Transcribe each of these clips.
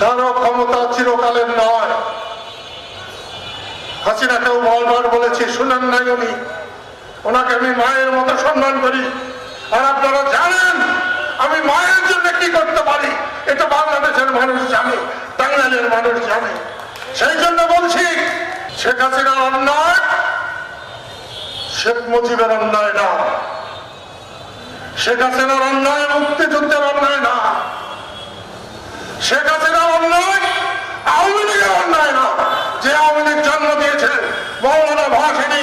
কারও ক্ষমতা চিরকালের নয়। হাসিনাকেও বারবার বলেছি, শুনেন নাই উনি। ওনাকে আমি মায়ের মতো সম্মান করি। আর আপনারা জানেন, আমি মায়ের জন্য কি করতে পারি? এটা বাংলাদেশের মানুষ জানে টাঙ্গাইলের মানুষ জানে। সেই জন্য বলছি, শেখ হাসিনার অন্যায়, শেখ মুজিবের অন্যায় না। শেখ হাসিনার অন্যায় মুক্তিযুদ্ধের অন্যায় না। শেখ হাসিনার অন্যায় আওয়ামী লীগের অন্যায় না যে আওয়ামী লীগ জন্ম দিয়েছে মৌলানা ভাসানী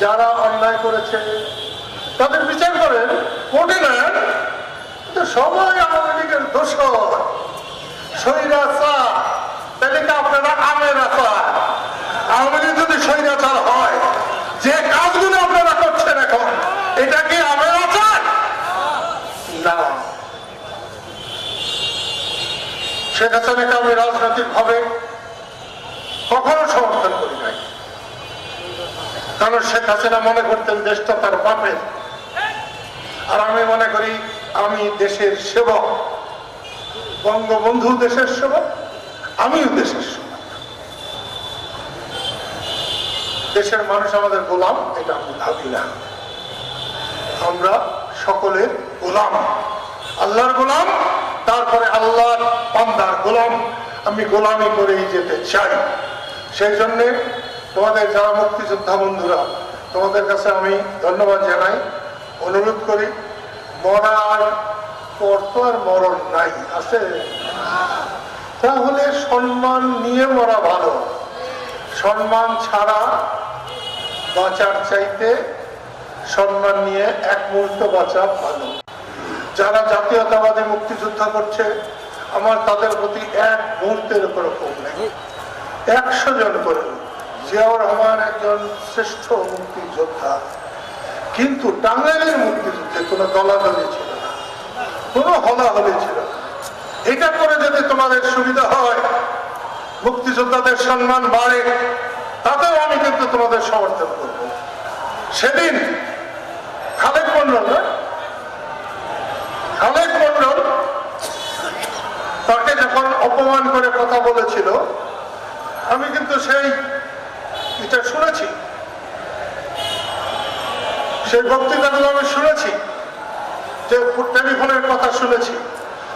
যারা অন্যায় করেছে, তাদের বিচার করেন, কোর্টে নেন। সবাই আওয়ামী লীগের দোষর। তাহলে আপনারা আমের আচার আওয়ামী লীগ যদি স্বৈরাচার হয়, যে কাজগুলো আপনারা করছেন এখন, এটা কি আমের আচার না। শেখ হাসিনাকে আমি রাজনৈতিক ভাবে কখনো সমর্থন করি নাই। কারণ শেখ হাসিনা মনে করতেন দেশটা তার বাপের। আর আমি মনে করি, আমি দেশের সেবক। বঙ্গবন্ধু দেশের সেবক, আমিও দেশের সেবক। দেশের মানুষ আমাদের গোলাম, এটা আমি ভাবি না। আমরা সকলের গোলাম। আল্লাহর গোলাম, তারপরে আল্লাহর বান্দার গোলাম। আমি গোলামি করেই যেতে চাই। সেই জন্যে তোমাদের যারা মুক্তিযোদ্ধা বন্ধুরা, তোমাদের কাছে আমি ধন্যবাদ জানাই, অনুরোধ করি, মরার পর তো আর মরণ নাই, আছে? তাহলে সম্মান নিয়ে মরা ভালো। সম্মান ছাড়া বাঁচার চাইতে সম্মান নিয়ে এক মুহূর্ত বাঁচা ভালো। যারা জাতীয়তাবাদী মুক্তিযুদ্ধ করছে, আমার তাদের প্রতি এক মুহূর্তের উপর ক্ষোভ নেই। একশো জন করে জিয়াউর রহমান একজন শ্রেষ্ঠ মুক্তিযোদ্ধা। কিন্তু টাঙ্গাইলের মুক্তিযুদ্ধে কোনো দলাদলি ছিল না, কোনো হলাহলি ছিল না। এটা করে যদি তোমাদের সুবিধা হয়, মুক্তিযোদ্ধাদের সম্মান বাড়ে, তাতেও আমি কিন্তু তোমাদের সমর্থন করব। সেদিন খালেক মন্ডল না খালেক মন্ডল তাকে যখন অপমান করে কথা বলেছিল, আমি কিন্তু সেই এটা শুনেছি। সেই বক্তৃতাগুলো আমি শুনেছি। যে টেলিফোনের কথা শুনেছি।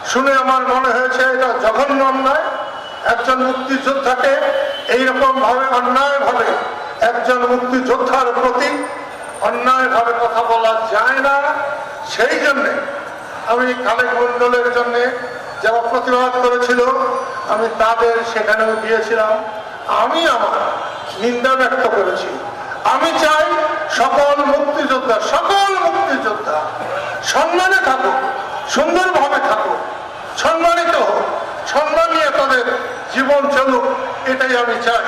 শুনে আমার মনে হয়েছে এটা জঘন্য অন্যায়। একজন মুক্তিযোদ্ধাকে এইরকম ভাবে অন্যায় ভাবে একজন মুক্তিযোদ্ধার প্রতি অন্যায় ভাবে কথা বলা যায় না। সেই জন্যে আমি খালেক মন্ডলের জন্যে যারা প্রতিবাদ করেছিল, আমি তাদের সেখানেও গিয়েছিলাম। আমি আমার নিন্দা ব্যক্ত করেছি। আমি চাই সকল মুক্তিযোদ্ধা সকল মুক্তিযোদ্ধা সম্মানে থাকুক, সুন্দরভাবে থাকুক, সম্মানিত হোক, সম্মান নিয়ে তাদের জীবন চলুক, এটাই আমি চাই।